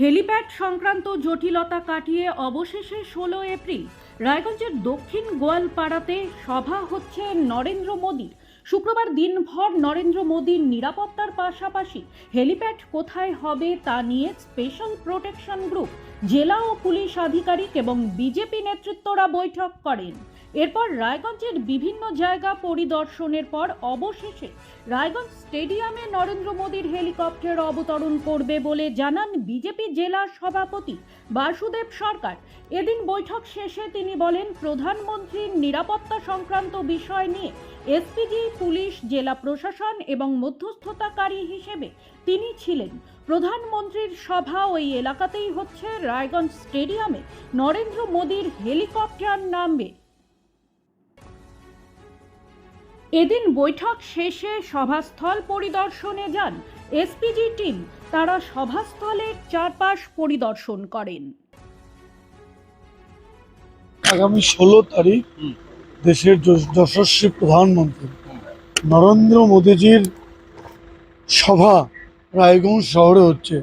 Helipad সংক্রান্ত জটিলতা কাটিয়ে অবশেষে ষোলো এপ্রিল রায়গঞ্জের দক্ষিণ গোয়ালপাড়াতে সভা হচ্ছে নরেন্দ্র মোদীর। শুক্রবার দিনভর নরেন্দ্র মোদীর নিরাপত্তার পাশাপাশি হেলিপ্যাড কোথায় হবে তা নিয়ে স্পেশাল প্রোটেকশন গ্রুপ, জেলা ও পুলিশ আধিকারিক এবং বিজেপি নেতৃত্বরা বৈঠক করেন। এরপর রায়গঞ্জের বিভিন্ন জায়গা পরিদর্শনের পর অবশেষে রায়গঞ্জ স্টেডিয়ামে নরেন্দ্র মোদীর হেলিকপ্টার অবতরণ করবে বলে জানান বিজেপি জেলা সভাপতি বাসুদেব সরকার। এদিন বৈঠক শেষে তিনি বলেন, প্রধানমন্ত্রীর নিরাপত্তা সংক্রান্ত বিষয় নিয়ে এসপিজি, পুলিশ, জেলা প্রশাসন এবং মধ্যস্থতাকারী হিসেবে তিনি ছিলেন। প্রধানমন্ত্রীর সভা ওই এলাকাতেই হচ্ছে। রায়গঞ্জ স্টেডিয়ামে নরেন্দ্র মোদীর হেলিকপ্টার নামবে এদিন বৈঠক শেষে সভাস্থল পরিদর্শনে যান এসপিজি টিম। তারা সভাস্থলের চারপাশ পরিদর্শন করেন। আগামী ষোলো তারিখ দেশের যশ- যশস্বী প্রধানমন্ত্রী নরেন্দ্র মোদীজির সভা রায়গঞ্জ শহরে হচ্ছে।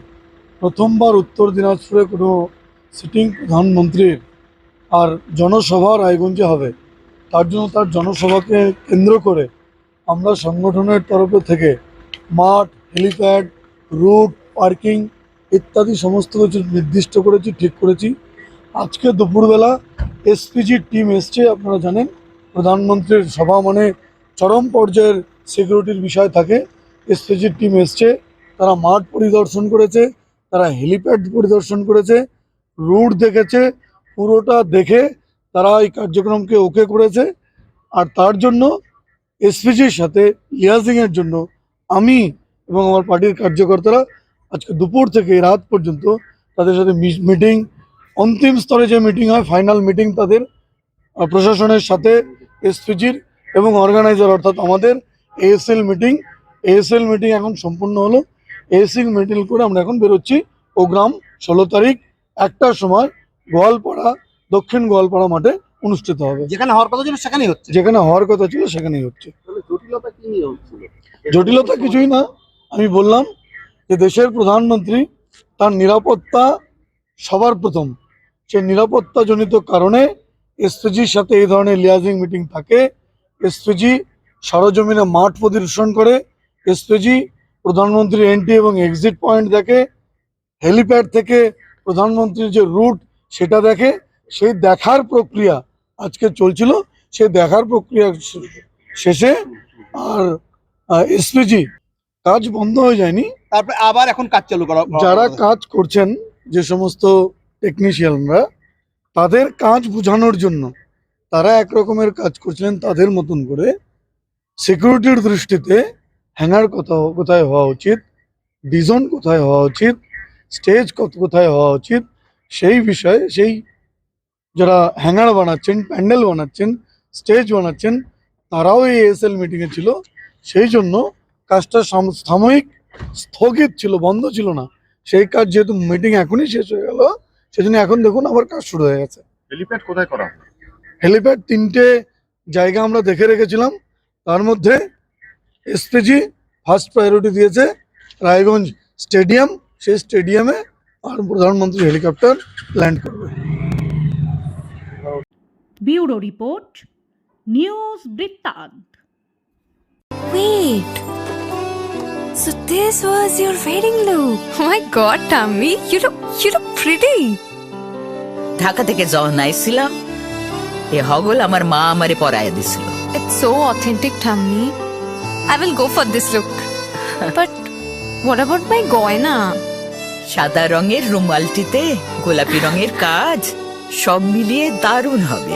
প্রথমবার উত্তর দিনাজপুরে কোনো সিটিং প্রধানমন্ত্রীর আর জনসভা রায়গঞ্জে হবে। তার জন্য তার জনসভাকে কেন্দ্র করে আমরা সংগঠনের তরফে থেকে মাঠ, হেলিপ্যাড, রুট, পার্কিং ইত্যাদি সমস্ত কিছু নির্দিষ্ট করেছি, ঠিক করেছি। আজকে দুপুরবেলা এসপিজির টিম এসছে, আপনারা জানেন, প্রধানমন্ত্রীর সভা মানে চরম পর্যায়ের সিকিউরিটির বিষয় থাকে। এসপিজির টিম এসছে, তারা মাঠ পরিদর্শন করেছে, তারা হেলিপ্যাড পরিদর্শন করেছে, রুট দেখেছে, পুরোটা দেখে তারা এই কার্যক্রমকে ওকে করেছে। আর তার জন্য এসপিজির সাথে লিয়াজিংয়ের জন্য আমি এবং আমার পার্টির কার্যকর্তারা আজকে দুপুর থেকে রাত পর্যন্ত তাদের সাথে মিটিং অন্তিম স্তরে যে মিটিং হয় ফাইনাল মিটিং তাদের প্রশাসনের সাথে এসপিজির এবং অর্গানাইজার অর্থাৎ আমাদের এএসএল মিটিং এএসএল মিটিং এখন সম্পূর্ণ হলো। এএসএল মিটিং করে আমরা এখন বেরোচ্ছি। প্রোগ্রাম ষোলো তারিখ একটার সময়, গোয়ালপাড়া দক্ষিণ গোয়ালপাড়া মাঠে অনুষ্ঠিত হবে। যেখানে হওয়ার কথা ছিল সেখানেই হচ্ছে? যেখানে হওয়ার কথা ছিল সেখানেই হচ্ছে। জটিলতা কি নিয়ে হচ্ছিল জটিলতা কিছুই না। আমি বললাম যে দেশের প্রধানমন্ত্রী তার নিরাপত্তা সবার প্রথম। সেই নিরাপত্তাজনিত কারণে এসপিজির সাথে এই ধরনের লিয়াজিং মিটিং থাকে। এসপিজি সরজমিনে মাঠ পরিদর্শন করে। এসপিজি প্রধানমন্ত্রীর এন্ট্রি এবং এক্সিট পয়েন্ট দেখে। হেলিপ্যাড থেকে প্রধানমন্ত্রীর যে রুট সেটা দেখে। সেই দেখার প্রক্রিয়া আজকে চলছিল সে দেখার প্রক্রিয়া শেষে আর এসপিজি কাজ বন্ধ হয়ে যায়নি। তারপরে আবার এখন কাজ চালু করা যারা কাজ করছেন যে সমস্ত টেকনিশিয়ানরা তাদের কাজ বোঝানোর জন্য তারা এক রকমের কাজ করছিলেন তাদের মতন করে। সিকিউরিটির দৃষ্টিতে হ্যাঙ্গার কোথাও কোথায় হওয়া উচিত ডিজন কোথায় হওয়া উচিত স্টেজ কত কোথায় হওয়া উচিত সেই বিষয়ে সেই যারা হ্যাঙ্গার বানাচ্ছেন প্যান্ডেল বানাচ্ছেন স্টেজ বানাচ্ছেন তারাও এই এসএল মিটিংয়ে ছিল সেই জন্য কাজটা সাম- সাময়িক স্থগিত ছিল বন্ধ ছিল না সেই কাজ যেহেতু মিটিং এখনই শেষ হয়ে গেল সেজন্য এখন দেখুন আবার কাজ শুরু হয়ে গেছে হেলিপ্যাড কোথায় করা হেলিপ্যাড তিনটে জায়গা আমরা দেখে রেখেছিলাম তার মধ্যে এসপিজি ফার্স্ট প্রায়োরিটি দিয়েছে রায়গঞ্জ স্টেডিয়াম সেই স্টেডিয়ামে আর প্রধানমন্ত্রী হেলিকপ্টার ল্যান্ড করবে ব্যুরো রিপোর্ট নিউজ বৃত্তান্ত Wait. So this was your wedding look. Oh my god, Tammy, you look you look pretty. Dhaka থেকে যখন আইছিলাম এ হগল আমার মা আমারে পরায় দিছিল It's so authentic, Tammy. I will go for this look. but what about my goina? সাদা রঙের রুমালটিতে গোলাপি রঙের কাজ সব মিলিয়ে দারুণ হবে